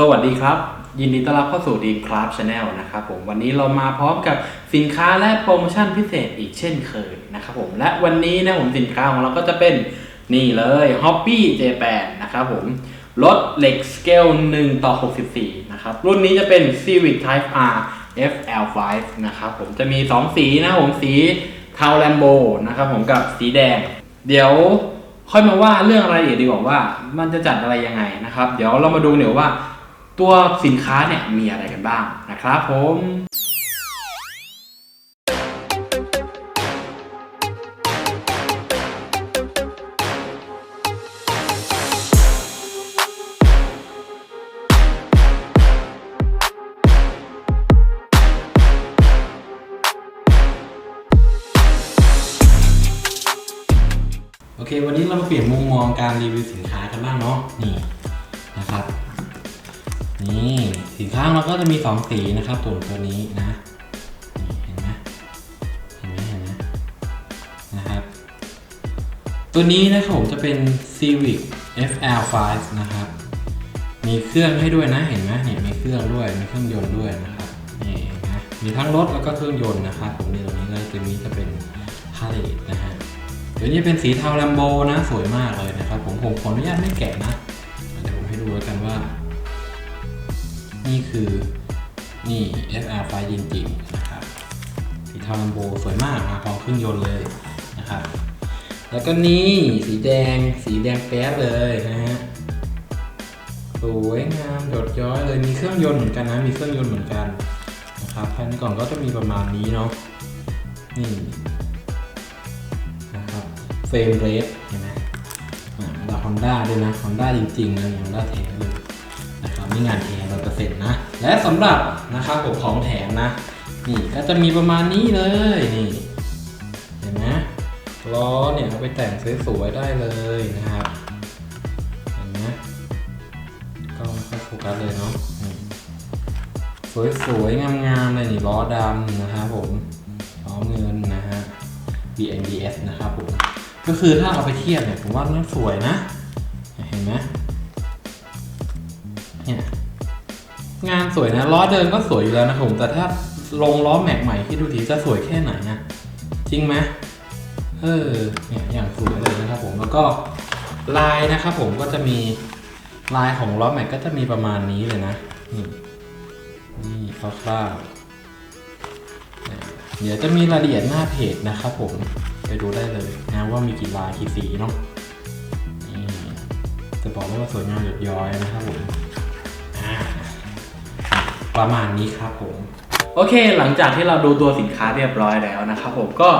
สวัสดีครับ ยินดีต้อนรับเข้าสู่ Dream Craft Channel นะครับผมวันนี้เรามาพร้อมกับสินค้าและโปรโมชั่นพิเศษอีกเช่นเคยนะครับผมและวันนี้นะผมสินค้าของเราก็จะเป็นนี่เลย Hobby J8 นะครับผมรถเหล็กสเกล1ต่อ 64 นะครับ รุ่นนี้จะเป็น Civic Type R FL5 นะครับผมจะมี 2 สีนะผมสีเทาแลมโบนะครับผมกับสีแดง เดี๋ยวค่อยมาว่าเรื่องรายละเอียดดีกว่าว่ามันจะจัดอะไรยังไงนะครับ เดี๋ยวเรามาดูเดี๋ยวว่า ตัวสินค้าเนี่ยมีอะไรกันบ้างนะครับผมโอเค วันนี้เรามาเปลี่ยนมุมมองการรีวิวสินค้ากันบ้างเนาะนี่ สินค้างเราก็จะมี 2 สีนะครับตัวตัวนี้นะเห็นไหมเห็นไหมเห็นไหมนะครับ ตัวนี้นะครับผมจะเป็น Civic FL5 นะครับ มีเครื่องให้ด้วยนะเห็นไหมเนี่ยมีเครื่องด้วยมีเครื่องยนต์ด้วยนะครับนี่นไหมมีทั้งรถแล้วก็เครื่องยนต์นะครับผมนี่ตรงนี้เลยตัวนี้จะเป็นพาเลตนะฮะเดี๋ยวนี้เป็นสีเทาแลมโบนะสวยมากเลยนะครับ ผมผมขออนุญาตไม่แกะนะเดี๋ยวผมให้ดูแล้วกันว่า นี่คือนี่ FR ไฟจริงๆนะครับสีเทาแลมโบสวยมากมาพร้อมเครื่องยนต์เลยนะครับแล้วก็นี่สีแดงสีแดงแป๊ดเลยนะฮะสวยงามหยดย้อยเลยมีเครื่องยนต์เหมือนกันนะมีเครื่องยนต์เหมือนกันนะครับภายในกล่องก็จะมีประมาณนี้เนาะนี่นะครับเฟรมเรสเห็นไหมดาฮอนด้าด้วยนะฮอนด้าจริงๆนะฮอนด้าแท้เลย นะครับนี่งานแท้ร้อยเปอร์เซ็นต์นะ และสำหรับนะครับผมของแถมนะ นี่ก็จะมีประมาณนี้เลยนี่เห็นไหมล้อเนี่ยเอาไปแต่งสวยๆได้เลยนะครับเห็นไหมก็ม่ค่อยโฟกัสเลยเนาะสวยๆงามๆเลยนี่ล้อดำนะครับผมล้อเงินนะฮะ BNDS นะครับผมก็คือถ้าเอาไปเทียบเนี่ยผมว่ามันสวยนะ เห็นไหม เนี่ยงานสวยนะล้อเดิมก็สวยอยู่แล้วนะครับผมแต่ถ้าลงล้อแม็กใหม่ที่ดูทีจะสวยแค่ไหนนะจริงไหมเออเนี่ยอย่างสวยเลยนะครับผมแล้วก็ลายนะครับผมก็จะมีลายของล้อแม็กก็จะมีประมาณนี้เลยนะนี่นี่คร่าวๆเดี๋ยวจะมีรายละเอียดหน้าเพจนะครับผมไปดูได้เลยนะว่ามีกี่ลายกี่สีเนาะนี่จะบอกว่าสวยงามหยดย้อยนะครับผมอ่ ประมาณนี้ครับผมโอเค หลังจากที่เราดูตัวสินค้าเรียบร้อยแล้วนะครับผมก็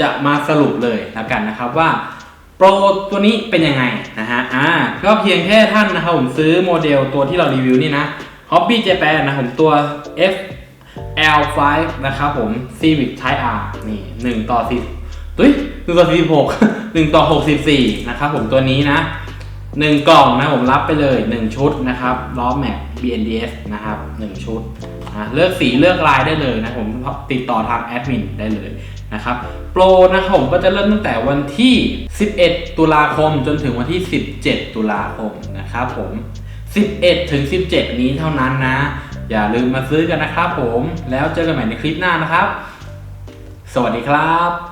จะมาสรุปเลยแล้วกันนะครับว่าโปรตัวนี้เป็นยังไงนะฮะอ่าก็เพียงแค่ท่านนะครับผมซื้อโมเดลตัวที่เรารีวิวนี่นะ Hobby Japan นะผมตัว F L5 นะครับผม Civic Type R นี่1ต่อ10ตุ้ย1ต่อ46 1ต่อ64 นะครับผมตัวนี้นะ 1กล่องนะผมรับไปเลย 1 ชุดนะครับล้อแม็ก BNDS นะครับ 1 ชุดนะเลือกสีเลือกลายได้เลยนะผมติดต่อทางแอดมินได้เลยนะครับโปรนะครับผมก็จะเริ่มตั้งแต่วันที่ 11 ตุลาคมจนถึงวันที่ 17 ตุลาคมนะครับผม 11 ถึง 17 นี้เท่านั้นนะ อย่าลืมมาซื้อกันนะครับผมแล้วเจอกันใหม่ในคลิปหน้านะครับ สวัสดีครับ